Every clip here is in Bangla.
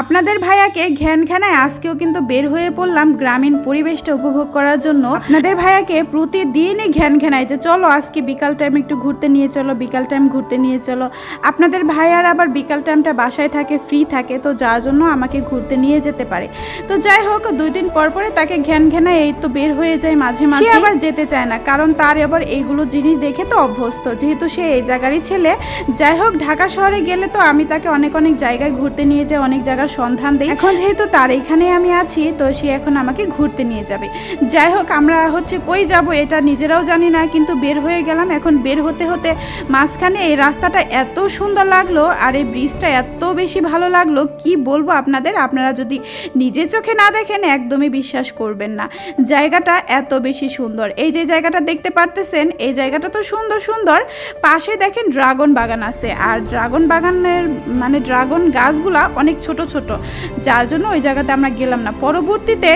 আপনাদের ভাইয়াকে ঘ্যান ঘ্যানায় আজকেও কিন্তু বের হয়ে পড়লাম গ্রামীণ পরিবেশটা উপভোগ করার জন্য। আপনাদের ভাইয়াকে প্রতিদিনই ঘ্যান ঘ্যানায় যে চলো আজকে বিকাল টাইম একটু ঘুরতে নিয়ে চলো বিকাল টাইম ঘুরতে নিয়ে চলো। আপনাদের ভাইয়ার আবার বিকাল টাইমটা বাসায় থাকে ফ্রি থাকে তো যার জন্য আমাকে ঘুরতে নিয়ে যেতে পারে। তো যাই হোক দুই দিন পর পরে তাকে ঘ্যান ঘ্যানায় এই তো বের হয়ে যায় মাঝে মাঝে। আবার যেতে চায় না কারণ তার আবার এইগুলো জিনিস দেখে তো অভ্যস্ত। যেহেতু সে এই জায়গারই ছেলে যাই হোক ঢাকা শহরে গেলে তো আমি তাকে অনেক অনেক জায়গায় ঘুরতে নিয়ে যাই অনেক জায়গার সন্ধান দিই। এখন যেহেতু তার এখানে আমি আছি, তো সে এখন আমাকে ঘুরতে নিয়ে যাবে। যাই হোক, আমরা হচ্ছে কই যাব এটা নিজেরাও জানি না, কিন্তু বের হয়ে গেলাম। এখন বের হতে হতে মাঝখানে এই রাস্তাটা এত সুন্দর লাগল আর এই ব্রিজটা এত বেশি ভালো লাগল, কি বলব আপনাদের? আপনারা যদি নিজে চোখে না দেখেন, একদমই বিশ্বাস করবেন না। জায়গাটা এত বেশি সুন্দর। এই যে জায়গাটা দেখতে পারতেছেন, এই জায়গাটা তো সুন্দর সুন্দর। পাশে দেখেন ড্রাগন বাগান আছে। আর ড্রাগন বাগানের মানে ড্রাগন গাছগুলা অনেক ছোট ছোট। যার জন্য ওই জায়গাতে আমরা গেলাম না। পরবর্তীতে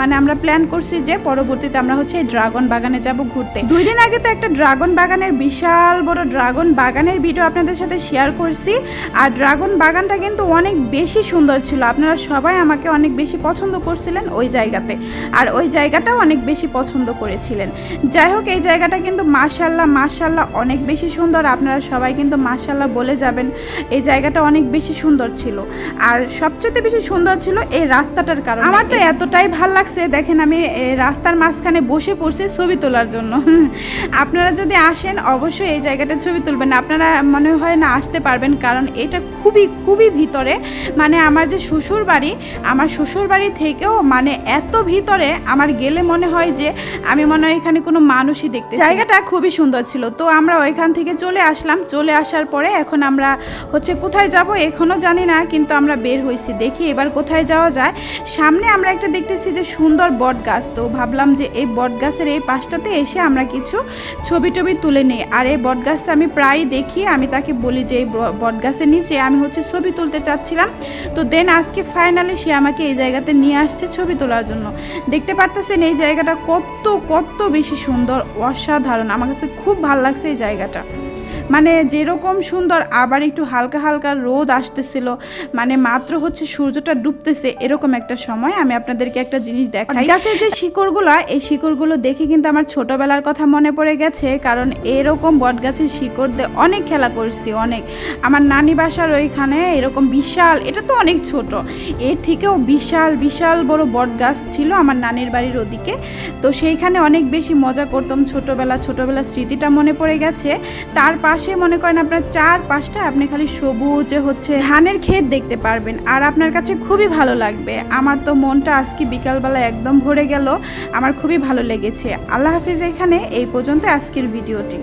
মানে আমরা প্ল্যান করছি যে পরবর্তীতে আমরা হচ্ছে ড্রাগন বাগানে যাব ঘুরতে। দুই দিন আগে তো একটা ড্রাগন বাগানের বিশাল বড় ড্রাগন বাগানের ভিডিও আপনাদের সাথে শেয়ার করছি। আর ড্রাগন বাগানটা কিন্তু অনেক বেশি সুন্দর ছিল। আপনারা সবাই আমাকে অনেক বেশি পছন্দ করছিলেন ওই জায়গাতে। আর ওই জায়গাটাও অনেক বেশি পছন্দ করেছিলেন। যাই হোক, এই জায়গাটা কিন্তু মাশাল্লাহ মাশাল্লাহ অনেক বেশি সুন্দর। আপনারা সবাই কিন্তু মাশাল্লাহ বলে যাবেন। এই জায়গাটা অনেক বেশি সুন্দর ছিল। আর সবচেয়ে বেশি সুন্দর ছিল এই রাস্তাটার কারণে। আমার তো এতটাই ভালো লাগছে দেখেন আমি রাস্তার মাঝখানে বসে পড়ছি ছবি তোলার জন্য। আপনারা যদি আসেন অবশ্যই এই জায়গাটা ছবি তুলবেন। আপনারা মনে হয় না আসতে পারবেন কারণ এটা খুবই খুবই ভিতরে। মানে আমার যে শ্বশুর বাড়ি আমার শ্বশুর বাড়ি থেকেও মানে এত ভিতরে আমার গেলে মনে হয় যে আমি মনে হয় এখানে কোনো মানুষই দেখতে জায়গাটা খুবই সুন্দর ছিল। তো আমরা ওইখান থেকে চলে আসলাম। চলে আসার পরে এখন আমরা হচ্ছে কোথায় যাব এখনও জানি না কিন্তু আমরা বের হয়েছি দেখি এবার কোথায় যাওয়া যায়। সামনে আমরা একটা দেখতেছি যে সুন্দর বট গাছ তো ভাবলাম যে এই বট গাছের এই পাশটাতে এসে আমরা কিছু ছবি টবি তুলে নিই। আর এই বট গাছটা আমি প্রায় দেখি, আমি তাকে বলি যে এই বট গাছের নিচে আমি হচ্ছে ছবি তুলতে চাচ্ছিলাম। তো দেন আজকে ফাইনালি সে আমাকে এই জায়গাতে নিয়ে আসছে ছবি তোলার জন্য। দেখতে পারতেছেন এই জায়গাটা কত কত বেশি সুন্দর, অসাধারণ। আমার কাছে খুব ভালো লাগছে এই জায়গাটা। মানে যেরকম সুন্দর, আবার একটু হালকা হালকা রোদ আসতেছিল। মানে মাত্র হচ্ছে সূর্যটা ডুবতেছে, এরকম একটা সময় আমি আপনাদেরকে একটা জিনিস দেখাই। গাছের যে শিকড়গুলো, এই শিকড়গুলো দেখে কিন্তু আমার ছোটবেলার কথা মনে পড়ে গেছে, কারণ এরকম বটগাছের শিকড় দিয়ে অনেক খেলা করছি, অনেক। আমার নানি বাসার ওইখানে এরকম বিশাল, এটা তো অনেক ছোট, এর থেকেও বিশাল বিশাল বড় বট গাছ ছিল আমার নানির বাড়ির ওদিকে। তো সেইখানে অনেক বেশি মজা করতাম ছোটবেলা, ছোটবেলার স্মৃতিটা মনে পড়ে গেছে। তার পাশে মনে করেন আপনার চার পাঁচটা আপনি খালি সবুজ হচ্ছে ধানের ক্ষেত দেখতে পারবেন। আর আপনার কাছে খুবই ভালো লাগবে। আমার তো মনটা আজকে বিকালবেলা একদম ভরে গেল। আমার খুবই ভালো লেগেছে। আল্লাহ হাফিজ এখানে এই পর্যন্ত আজকের ভিডিওটি।